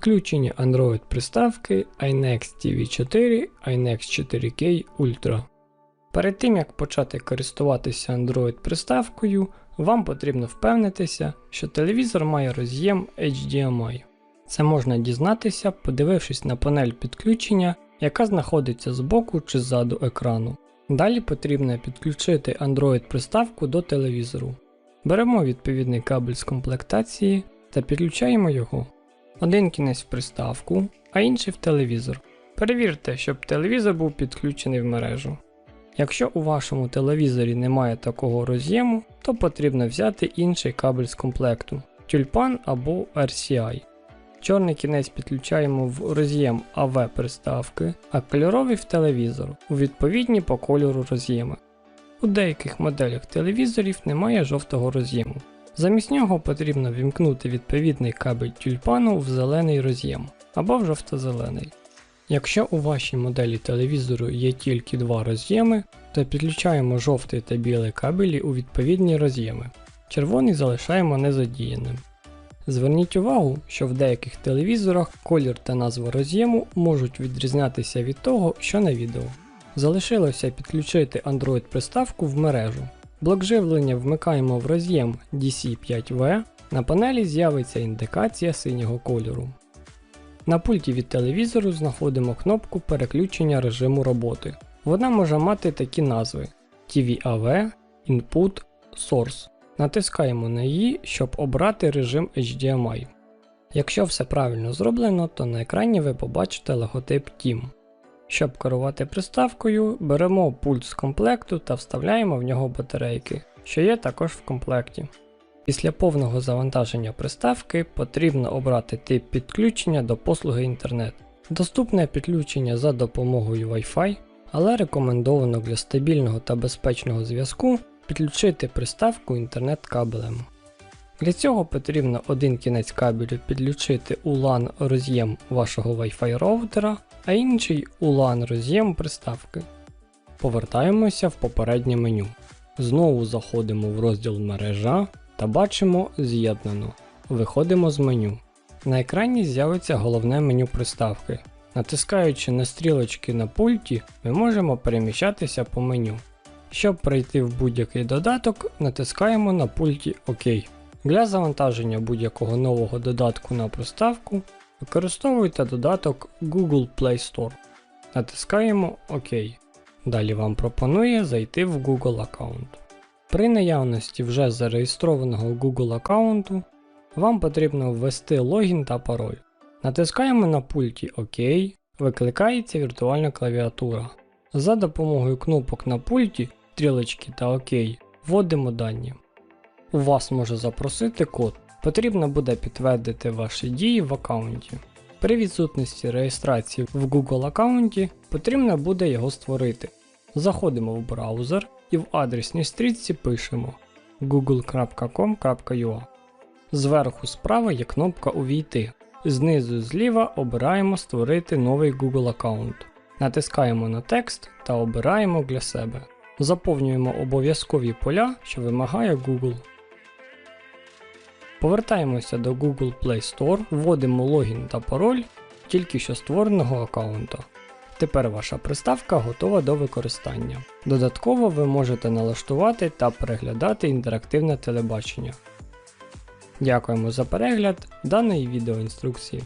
Підключення Android приставки iNext TV4 iNext 4K Ultra. Перед тим як почати користуватися Android приставкою, вам потрібно впевнитися, що телевізор має роз'єм HDMI. Це можна дізнатися, подивившись на панель підключення, яка знаходиться збоку чи ззаду екрану. Далі потрібно підключити Android приставку до телевізору. Беремо відповідний кабель з комплектації та підключаємо його. Один кінець в приставку, а інший в телевізор. Перевірте, щоб телевізор був підключений в мережу. Якщо у вашому телевізорі немає такого роз'єму, то потрібно взяти інший кабель з комплекту тюльпан або RCI. Чорний кінець підключаємо в роз'єм AV приставки, а кольоровий в телевізор у відповідні по кольору роз'єми. У деяких моделях телевізорів немає жовтого роз'єму. Замість нього потрібно вімкнути відповідний кабель тюльпану в зелений роз'єм або в жовто-зелений. Якщо у вашій моделі телевізору є тільки два роз'єми, то підключаємо жовтий та білий кабелі у відповідні роз'єми. Червоний залишаємо незадіяним. Зверніть увагу, що в деяких телевізорах колір та назва роз'єму можуть відрізнятися від того, що на відео. Залишилося підключити Android приставку в мережу. Блок живлення вмикаємо в роз'єм DC5V, на панелі з'явиться індикація синього кольору. На пульті від телевізору знаходимо кнопку переключення режиму роботи. Вона може мати такі назви: TV-AV, Input, Source. Натискаємо на її, щоб обрати режим HDMI. Якщо все правильно зроблено, то на екрані ви побачите логотип TEAM. Щоб керувати приставкою, беремо пульт з комплекту та вставляємо в нього батарейки, що є також в комплекті. Після повного завантаження приставки потрібно обрати тип підключення до послуги інтернет. Доступне підключення за допомогою Wi-Fi, але рекомендовано для стабільного та безпечного зв'язку підключити приставку інтернет-кабелем. Для цього потрібно один кінець кабелю підключити у LAN роз'єм вашого Wi-Fi роутера, а інший у LAN роз'єм приставки. Повертаємося в попереднє меню. Знову заходимо в розділ мережа та бачимо з'єднано. Виходимо з меню. На екрані з'явиться головне меню приставки. Натискаючи на стрілочки на пульті, ми можемо переміщатися по меню. Щоб пройти в будь-який додаток, натискаємо на пульті ОК. Для завантаження будь-якого нового додатку на приставку використовуйте додаток Google Play Store. Натискаємо ОК. Далі вам пропонує зайти в Google аккаунт. При наявності вже зареєстрованого Google аккаунту вам потрібно ввести логін та пароль. Натискаємо на пульті ОК, викликається віртуальна клавіатура. За допомогою кнопок на пульті, стрілочки та ОК вводимо дані. У вас може запросити код. Потрібно буде підтвердити ваші дії в аккаунті. При відсутності реєстрації в Google аккаунті потрібно буде його створити. Заходимо в браузер і в адресній стрічці пишемо google.com.ua. Зверху справа є кнопка Увійти. Знизу зліва обираємо Створити новий Google аккаунт. Натискаємо на текст та обираємо для себе. Заповнюємо обов'язкові поля, що вимагає Google. Повертаємося до Google Play Store, вводимо логін та пароль тільки що створеного аккаунта. Тепер ваша приставка готова до використання. Додатково ви можете налаштувати та переглядати інтерактивне телебачення. Дякуємо за перегляд даної відеоінструкції.